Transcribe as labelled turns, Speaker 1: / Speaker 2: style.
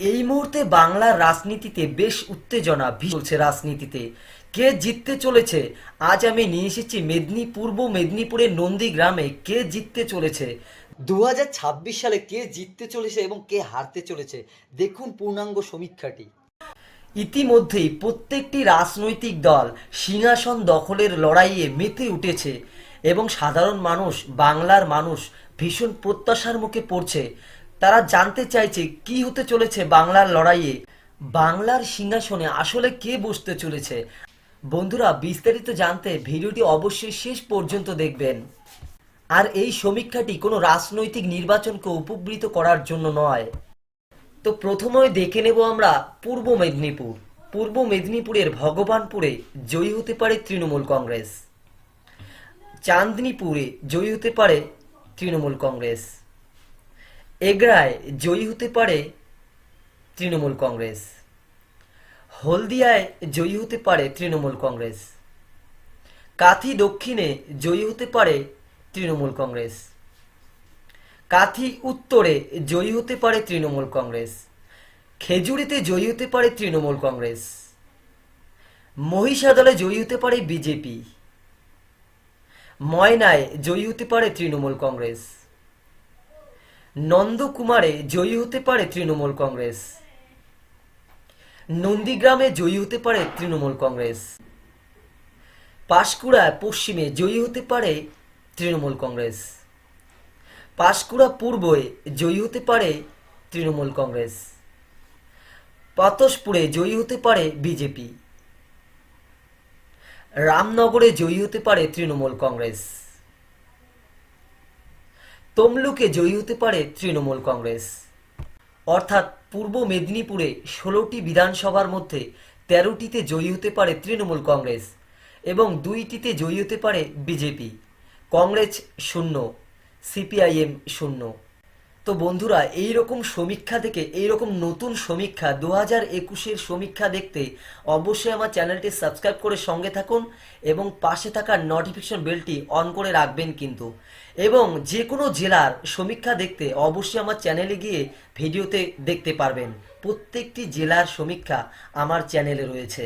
Speaker 1: এই মুহূর্তে বাংলার রাজনীতিতে বেশ উত্তেজনা চলছে রাজনীতিতে। কে জিততে চলেছে? আজ আমি নিয়ে এসেছি মেদিনী পূর্ব মেদিনীপুরের নন্দী গ্রামে কে জিততে চলেছে? দু হাজার ছাব্বিশ সালে কে জিততে চলেছে এবং কে হারতে চলেছে? দেখুন পূর্ণাঙ্গ সমীক্ষাটি। ইতিমধ্যেই প্রত্যেকটি রাজনৈতিক দল সিংহাসন দখলের লড়াইয়ে মেতে উঠেছে এবং সাধারণ মানুষ, বাংলার মানুষ ভীষণ প্রত্যাশার মুখে পড়ছে। তারা জানতে চাইছে কি হতে চলেছে বাংলার লড়াইয়ে। বাংলার সিংহাসনে আসলে কে বসতে চলেছে? বন্ধুরা, বিস্তারিত জানতে ভিডিওটি অবশ্যই শেষ পর্যন্ত দেখবেন। আর এই সমীক্ষাটি কোনো রাজনৈতিক নির্বাচনকে উপবৃত করার জন্য নয়। তো প্রথমে দেখে নেব আমরা পূর্ব মেদিনীপুর। পূর্ব মেদিনীপুরের ভগবানপুরে জয়ী হতে পারে তৃণমূল কংগ্রেস। চাঁদনীপুরে জয়ী হতে পারে তৃণমূল কংগ্রেস। এগরায় জয়ী হতে পারে তৃণমূল কংগ্রেস। হলদিয়ায় জয়ী হতে পারে তৃণমূল কংগ্রেস। কাথি দক্ষিণে জয়ী হতে পারে তৃণমূল কংগ্রেস। কাথি উত্তরে জয়ী হতে পারে তৃণমূল কংগ্রেস। খেজুরিতে জয়ী হতে পারে তৃণমূল কংগ্রেস। মহিষাদলে জয়ী হতে পারে বিজেপি। ময়নায় জয়ী হতে পারে তৃণমূল কংগ্রেস। নন্দকুমারে জয়ী হতে পারে তৃণমূল কংগ্রেস। নন্দীগ্রামে জয়ী হতে পারে তৃণমূল কংগ্রেস। পাঁশকুড়া পশ্চিমে জয়ী হতে পারে তৃণমূল কংগ্রেস। পাশকুড়া পূর্বে জয়ী হতে পারে তৃণমূল কংগ্রেস। পাতসপুরে জয়ী হতে পারে বিজেপি। রামনগরে জয়ী হতে পারে তৃণমূল কংগ্রেস। তমলুকে জয়ী হতে পারে তৃণমূল কংগ্রেস। অর্থাৎ পূর্ব মেদিনীপুরে ষোলোটি বিধানসভার মধ্যে তেরোটিতে জয়ী হতে পারে তৃণমূল কংগ্রেস এবং দুইটিতে জয়ী হতে পারে বিজেপি। কংগ্রেস শূন্য, সিপিআইএম শূন্য। তো বন্ধুরা এই রকম সমীক্ষা থেকে এই রকম নতুন সমীক্ষা দু হাজার একুশের সমীক্ষা দেখতে অবশ্যই আমার চ্যানেলটি সাবস্ক্রাইব করে সঙ্গে থাকুন এবং পাশে থাকা নোটিফিকেশন বেলটি অন করে রাখবেন কিন্তু। এবং যে কোনো জেলার সমীক্ষা দেখতে অবশ্যই আমার চ্যানেলে গিয়ে ভিডিওতে দেখতে পারবেন। প্রত্যেকটি জেলার সমীক্ষা আমার চ্যানেলে রয়েছে।